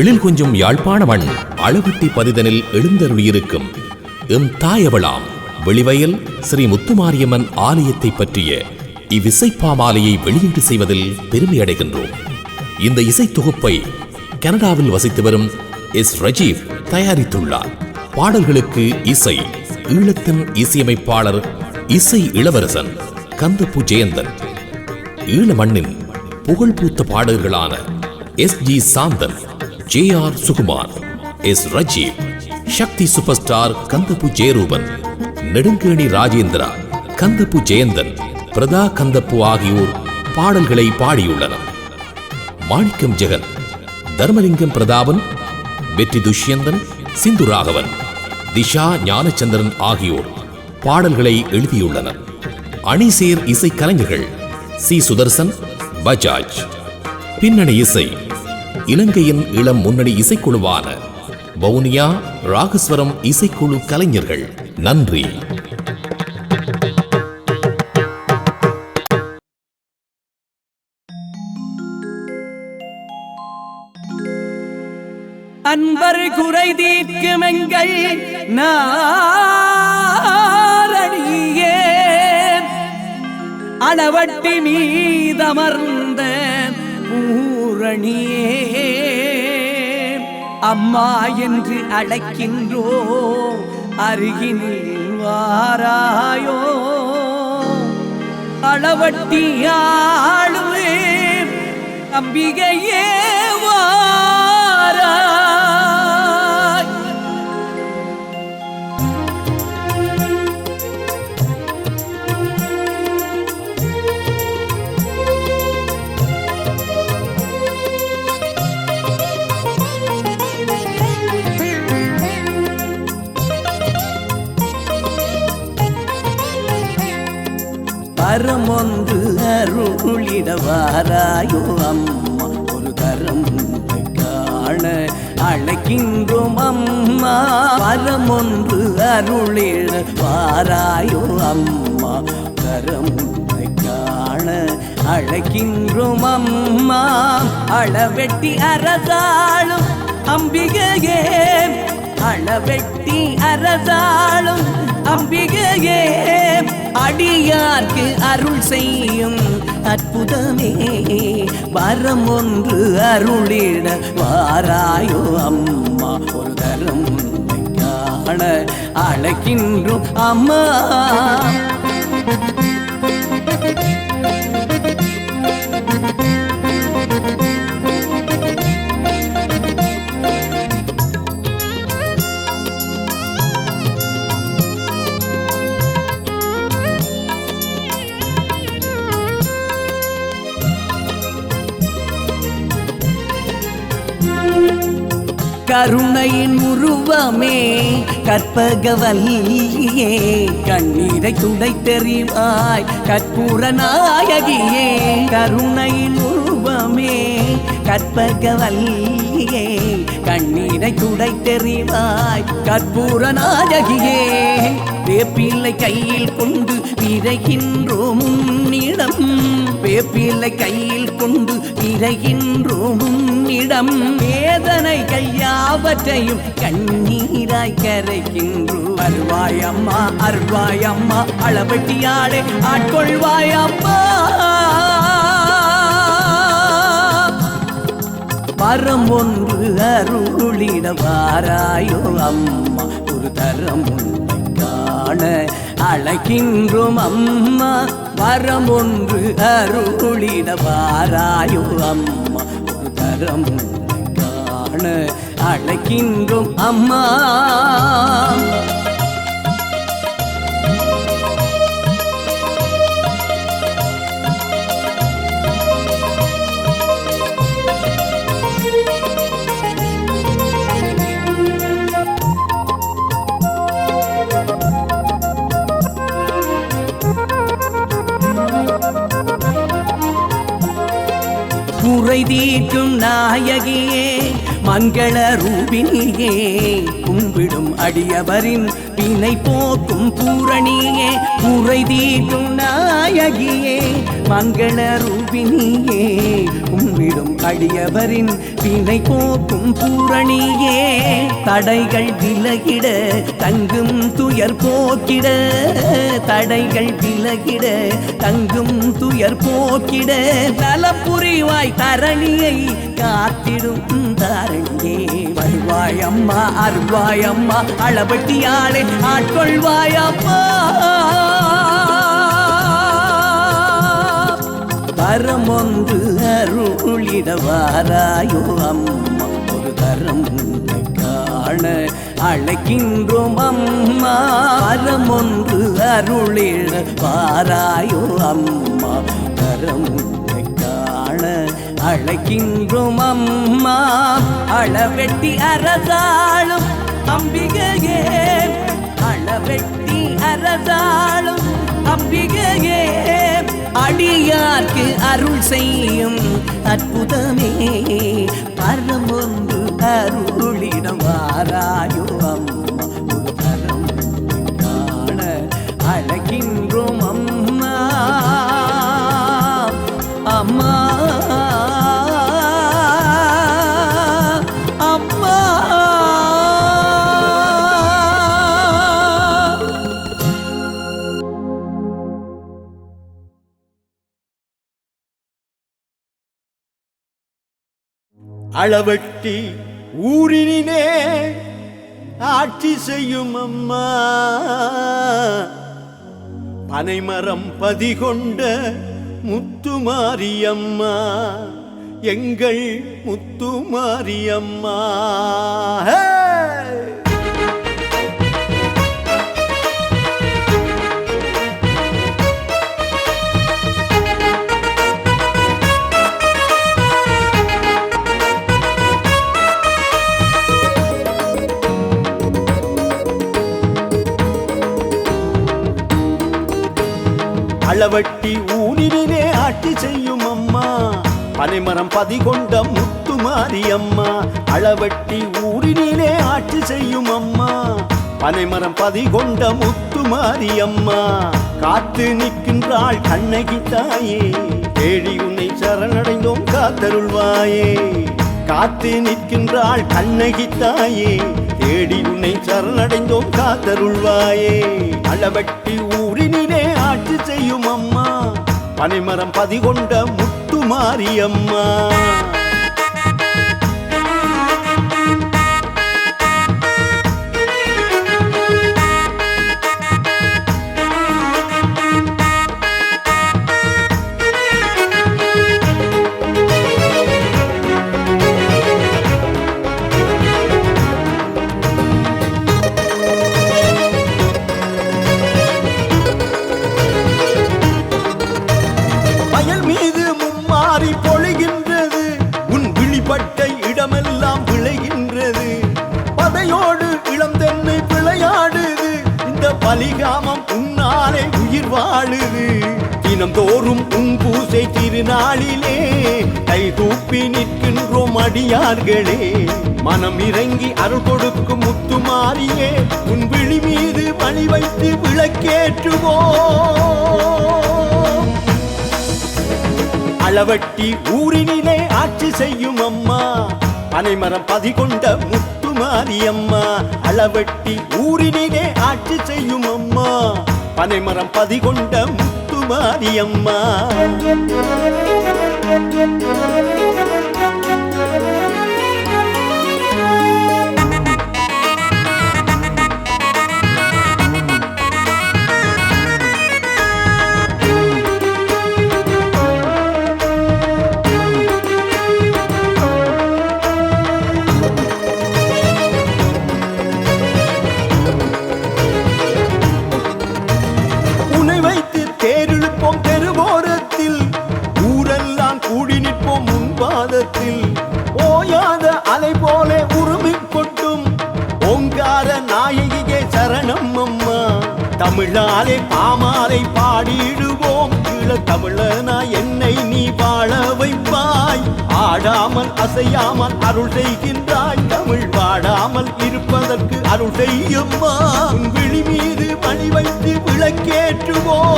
எழில் கொஞ்சம் யாழ்ப்பாண மண் அளவட்டி பதிதனில் எழுந்தருளியிருக்கும். எம் தாயவளாம் வெளிவயல் ஸ்ரீ முத்துமாரியம்மன் ஆலயத்தை பற்றிய இவ்விசைப்பாமாலையை வெளியீடு செய்வதில் பெருமை அடைகின்றோம். இந்த இசை தொகுப்பை கனடாவில் வசித்து வரும் எஸ் ரஜீவ் தயாரித்துள்ளார். பாடல்களுக்கு இசை ஈழத்தின் இசையமைப்பாளர் இசை இளவரசன் கந்தப்பு ஜெயந்தன். ஈழ மண்ணின் புகழ்பூத்த பாடல்களான S G Santhan J R Sukumar S Rajeev Sakthi super star Kandappu Jeyaruban Nedunkeni Rajendra Kandappu Jeyanthan Brata Kandappu ஆகியோர் பாடல்களை பாடியுள்ளனர். மாணிக்கம் ஜெகன் தர்மலிங்கம் பிரதாபன் வெற்றி துஷ்யந்தன் சிந்து ராகவன் திஷா ஞானச்சந்திரன் ஆகியோர் பாடல்களை எழுதியுள்ளனர். அணிசேர் இசை கலைஞர்கள் சி. சுதர்சன் பஜாஜ். பின்னணி இசை இலங்கையின் இளம் முன்னணி இசைக்குழுவான வவுனியா ராகஸ்வரம் இசைக்குழு கலைஞர்கள். நன்றி. அன்பர் குறை தீர்க்கும் எங்கள் நாரணியே. அளவட்டி மீதமர்ந்த பூரணியே அம்மா என்று அழைக்கின்றோ அருகினில் வாராயோ அளவட்டியாளுவே அம்பிகையே தரம் ஒன்று அருளிடவாராயோ அம்மா. ஒரு தரம் காண அழைக்கின்றோம் அம்மா. வரம் ஒன்று அருளிட வாராயோ அம்மா. தரம் காண அழைக்கின்றோம் அம்மா. அளவெட்டி அரசாளும் அம்பிகையே. அளவெட்டி அரசாளும் அம்பிகையே. அடியார்க்கு அருள் செய்யும் அற்புதமே. வரம் ஒன்று அருளிட வாராயோ அம்மா ஒரு தரம் காண அழைக்கின்றோம் அம்மா. கருணையின் உருவமே கற்பகவல்லியே கண்ணீரை துடை தெரிவாய் கற்பூர நாயகியே கருணையின் உருவமே கற்பகவல்லியே கண்ணீரை துடை தெரிவாய் கற்பூர நாயகியே. வேப்பிள்ளை கையில் கொண்டு விரைகின்றோம் நிலம் வேப்பிள்ளை கையில் கொண்டு விரைகின்றோம் இடம் வேதனை கையாவற்றையும் கண்ணீராய் கரைகின்றோம் அருவாயம்மா அருவாயம்மா அளவட்டியாளே ஆட்கொள்வாயம்மா வரம் ஒன்று அருளிட வாராயோ அம்மா ஒரு தரம் உன்னை காண அழைக்கின்றோம் அம்மா. வரம் ஒன்று அருளிட வாராயோ அம்மா. ஒரு தரம் காண அழைக்கின்றோம் அம்மா. குறை தீர்க்கும் நாயகியே மங்கள ரூபினியே கும்பிடும் அடியவரின் பிணை போக்கும் பூரணியே குறை தீர்க்கும் நாயகியே மங்கள ரூபினியே கும்பிடும் அடியவரின் பிணை போக்கும் பூரணியே தடைகள் விலகிட தங்கும் துயர் போக்கிட தடைகள் விலகிட தங்கும் துயர் போக்கிட நலப்புரிவாய் தரணியை காத்திடும் தாரணியே. வருவாயம்மா அம்மா அருள்வாய் ஆட்கொள்வாயம்மா. அளவட்டியாளே ஆட்கொள்வாய் அம்மா தரம் ஒன்று அருளிடவாராயோ அம்மா ஒரு தரம் வாழ அழைக்கின்றோம் அம்மா. தரம் ஒன்று அருளிட வாராயோ அம்மா. தரம் காண அழைக்கின்றோம் அம்மா. அளவெட்டி அரசாளும் அம்பிகையே. அளவெட்டி அரசாளும் அம்பிகையே. அடியார்க்கு அருள் செய்யும் அற்புதமே. பரமொன்று அருளிடம் வாராயோ அம்மா ஒரு தரம் காண அழகின்றோம் அம்மா. அம்மா. அளவட்டி ஊரினிலே ஆட்சி செய்யும் அம்மா. பனைமரம் பதிகொண்ட முத்துமாரியம்மா. எங்கள் முத்துமாரியம்மா. ஹே! அளவட்டி ஆட்சி செய்யும் அம்மா. பனைமரம் பதிகொண்ட முத்துமாரியம்மா அளவட்டி ஊரினிலே ஆட்சி செய்யும் அம்மா. பனைமரம் பதிகொண்ட முத்துமாரியம்மா காத்து நிற்கின்றாள் கண்ணகி தாயே. தேடி உன்னை சரணடைந்தோம் காத்தருள்வாயே. காத்து நிற்கின்றாள் கண்ணகி தாயே. தேடி உன்னை சரணடைந்தோம் காத்தருள்வாயே. அளவட்டி செய்யும் அம்மா பனைமரம் பதிகொண்ட முத்துமாரியம்மா மாரியம்மா அடியார்களே. மனம் இறங்கி அருள் கொடுக்கும் முத்து மாறியே உன் விழி மீது பணி வைத்து விளக்கேற்றுவோ அளவட்டி ஊரினிலே ஆட்சி செய்யும் அம்மா பனைமரம் பதிகொண்ட முத்து மாரியம்மா அளவட்டி ஊரினிலே ஆட்சி செய்யும் அம்மா பனைமரம் பதிகொண்ட முத்து மாரியம்மா தமிழாலே பாமாலை பாடிடுவோம். ஈழ தமிழனா என்னை நீ வாழ வைப்பாய். ஆடாமல் அசையாமல் அருள் செய்கின்றாய். தமிழ் வாடாமல் இருப்பதற்கு அருள் செய்யம்மா. விழி மீது பணி வைத்து விளக்கேற்றுவோம்.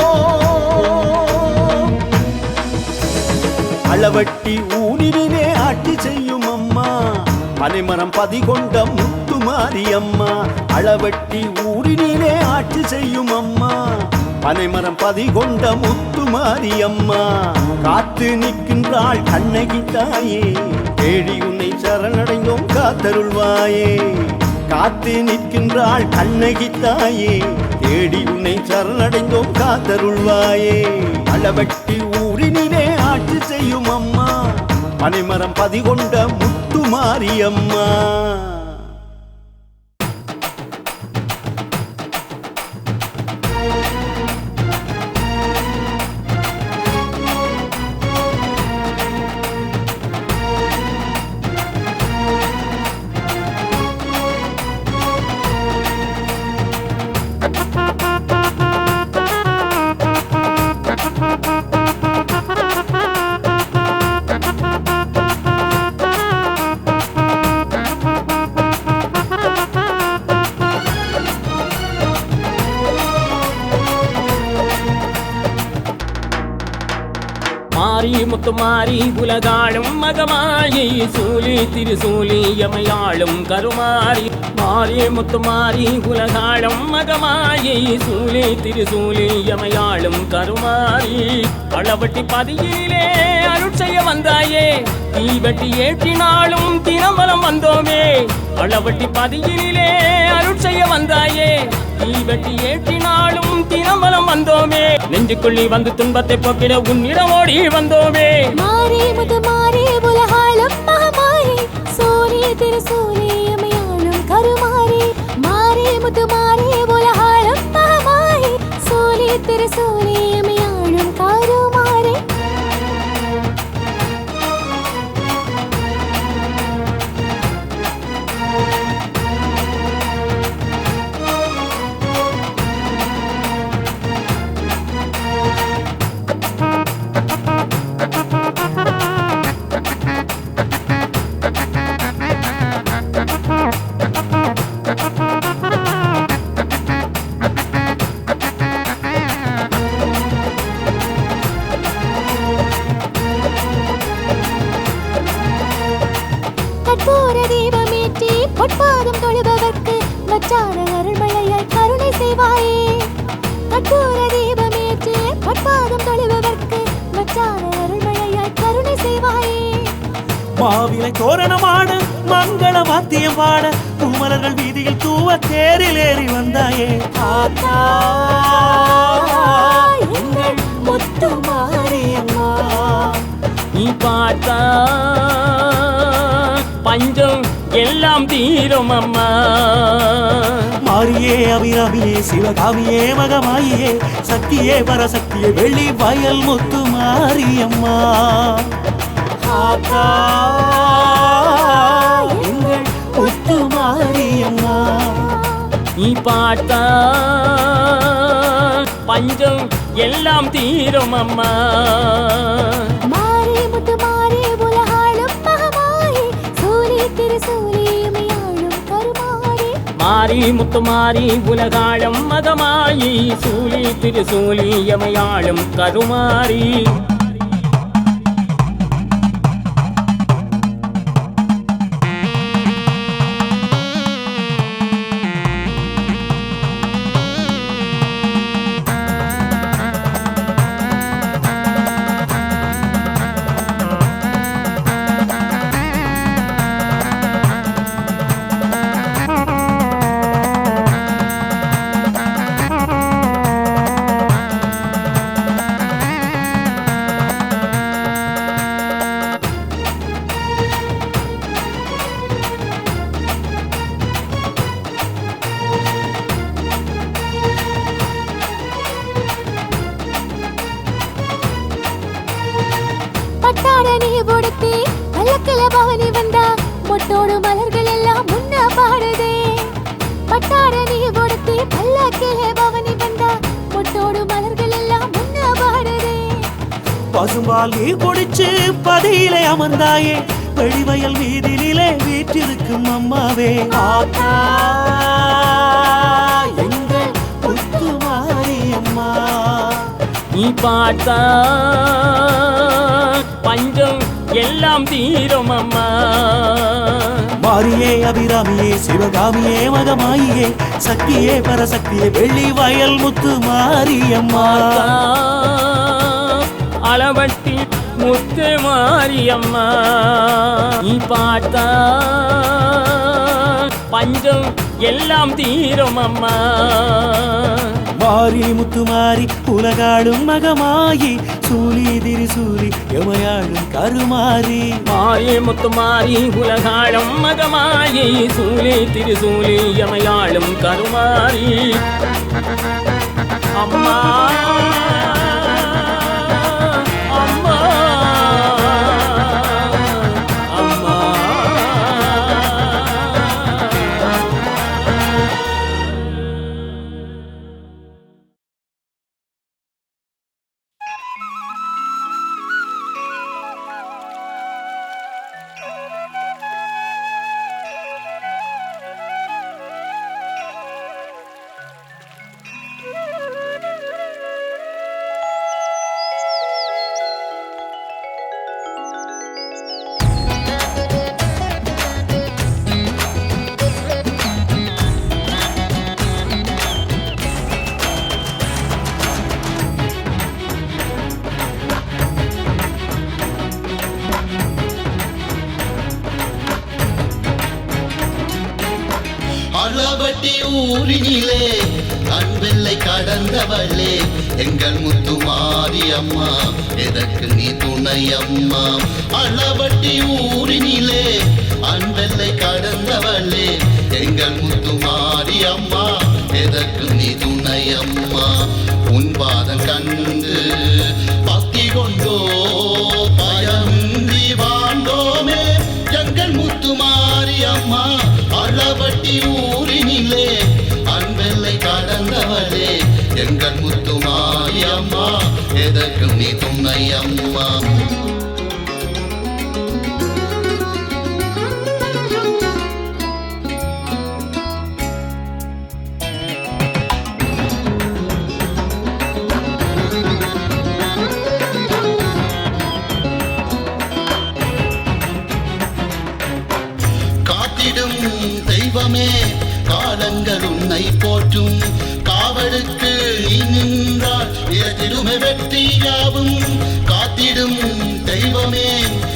அளவட்டி ஊனிலே ஆட்சி செய்யும் அம்மா பனைமரம் பதிகொண்ட முத்துமாரி அம்மா அளவட்டி ஊரினிலே ஆட்சி செய்யும் அம்மா. பனைமரம் பதி பதிகொண்ட முத்துமாரி அம்மா. காத்து நிற்கின்றாள் கண்ணகி தாயே. தேடி உன்னை சரணடைந்தோம் காத்தருள்வாயே. காத்து நிற்கின்றாள் கண்ணகி தாயே. தேடி உன்னை சரணடைந்தோம் காத்தருள்வாயே. அளவட்டி ஊரினிலே ஆட்சி செய்யும் அம்மா. பனைமரம் பதி பதிகொண்ட முத்துமாரி அம்மா. மாறி முத்து மாறி உலகாளும் மகமாயி சூலி திருசூலி எமையாளும் கருமாறி. மாறி முத்து மாறி உலகாளும் மகமாயி சூலி திருசூலி எமையாளும் கருமாறி. அளவட்டி பதியிலே அருட்செய்ய வந்தாயே தீவட்டி ஏற்றினாலும் தினம்பலம் வந்தோமே. அளவட்டி பதியிலே அருள் செய்ய வந்தாயே. தீவட்டி ஏற்றினாலும் தினம்பலம் வந்தோமே. நெஞ்சுக்குள்ளி வந்து துன்பத்தை போக்கிட உன்னிடம் ஓடி வந்தோமே. மாறி முது மாறி உலகாளும் மகமாரி சூரிய திருசூரி அமையாளும் கருமாறி. மாறி முது மாறி தீபமேற்றி பொற்பாதம் தொழுபவர்க்கு வச்சார அருள்மழையாய் கருணை செய்வாயே. கற்பூர தீபமேற்றி பொற்பாதம் தொழுபவர்க்கு வச்சார அருள்மழையாய் கருணை செய்வாயே. மாவிலை தோரணமாட மங்கள வாத்தியம் பாட பூமலர்கள் வீதியில் தூவ தேரில் ஏறி வந்தாயே. ஆத்தா எங்கள் முத்து மாரியம்மா நீ பார்த்தா பஞ்சம் எல்லாம் தீரும் அம்மா. மாரியே அபிராமியே சிவகாமியே மகமாயியே சக்தியே பரசக்தியே வெள்ளி வயல் முத்து மாரியம்மா எங்கள் முத்து மாரியம்மா நீ பார்த்தா பஞ்சம் எல்லாம் தீரும் அம்மா. மாறி முத்து மாறி உலகாளம் மகமாயி சூலி திருசூலி எமையாளும் கருமாறி. மலர்கள் எல்லாம் முன்ன பாடுதே. பட்டாட நீ கொடுத்தி பல்லக்கிலே பவனி வந்தா. பொட்டோடு மலர்கள் எல்லாம் முன்ன பாடுதே. பசும்பால் நீ குடிச்சு பதியிலே அமர்ந்தாயே. வெளிவயல் வீதியிலே வீற்றிருக்கும் அம்மாவே. ஆத்தா எங்கள் அம்மா. நீ பார்த்தா பஞ்சம் எல்லாம் தீரும் அம்மா. மாரியே அபிராமியே சிவகாமியே மகமாயியே சக்தியே பரசக்தியே வெள்ளி வயல் முத்து மாரியம்மா. அளவட்டி முத்து மாரியம்மா. நீ பார்த்தா பஞ்சம் எல்லாம் தீரும் அம்மா மாரி முத்துமாரி உலகாடும் மகமாயி சூலி திருசூலி எமையாளும் கருமாறி. மாறி முத்து மாறி உலகாளம் மகமாயி சூலி திருசூலி எமையாளும் கருமாறி. அம்மா. அளவட்டி ஊரினிலே அன்பெல்லை கடந்தவளே. எங்கள் முத்து மாறி அம்மா எதற்கு நீ துணை அம்மா அளவட்டி ஊரினிலே அன்பெல்லை கடந்தவளே. எங்கள் முத்து மாறி அம்மா எதற்கு நீ துணை அம்மா உன் பாதம் கண்டு பக்தி கொண்டோ பயந்தி வாழ்ந்தோமே. எங்கள் முத்து மாறி அம்மா எதற்கு நீ துணை அம்மா. காத்திடும் தெய்வமே காலங்கள் உன்னை போற்றும். நின்றால் வெற்றி யாவும் காத்திடும் தெய்வமே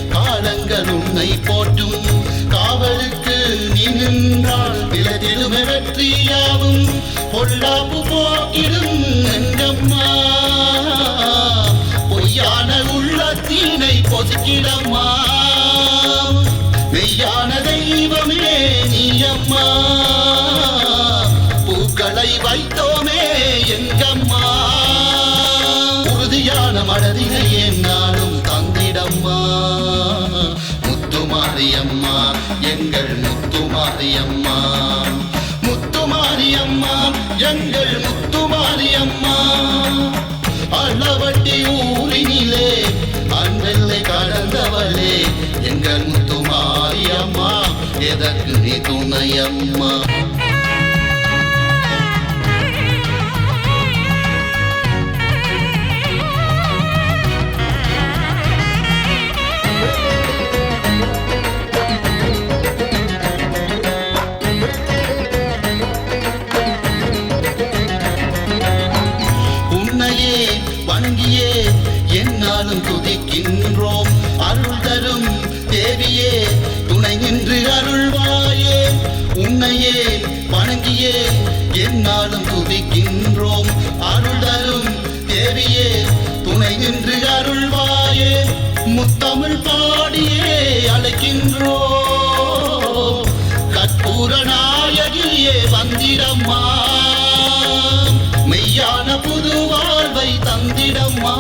காலங்கள் உன்னை போற்றும். காவலுக்கு நீ நின்றால் இரட்டிலுமை வெற்றி யாவும். பொல்லாப்பு போக்கிடும் எங்கம்மா. பொய்யான உள்ளத்தினை பொதுக்கிடம்மா மெய்யான தெய்வமே நீ அம்மா. முத்துமாரியம்மா. முத்துமாரியம்மா எங்கள் முத்துமாரியம்மா. அளவட்டி ஊரினிலே அன்பெல்லை கடந்தவளே எங்கள் முத்துமாரியம்மா. எதற்கு நீ துணையம்மா? உன்னையே வணங்கியே என்னாலும் துதிக்கின்றோம். அருள் தரும் தேவியே துணை நின்று அருள்வாயே. முத்தமிழ் பாடியே அழைக்கின்றோம். கற்பூர நாயகியே வந்திடம்மா. மெய்யான புது வாழ்வை தந்திடம்மா.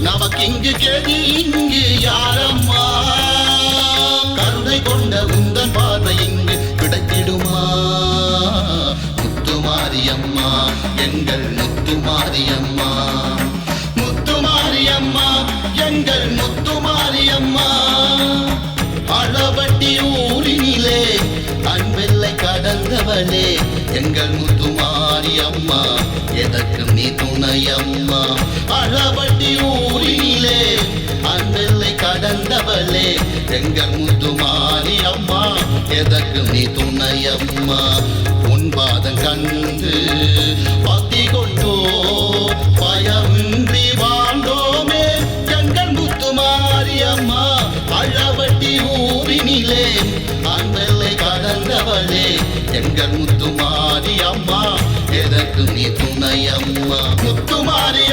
நமக்கிங்கு இங்கு யாரம்மா இங்கு யாரம் மாரியம்மா முத்து மாரியம்மா எங்கள் முத்து மாரியம்மா அளவட்டி ஊரினிலே அன்பெல்லை கடந்தவளே எங்கள் முத்து மாரியம்மா எதற்கும் நீ துணையம்மா. அளவட்டி ஊரினிலே அன்பெல்லை கடந்தவளே எங்கள் முத்து மாரியம்மா எதற்கு நீ துணையம்மா. உன் பாதம் கண்டு எங்கள் முத்துமாரி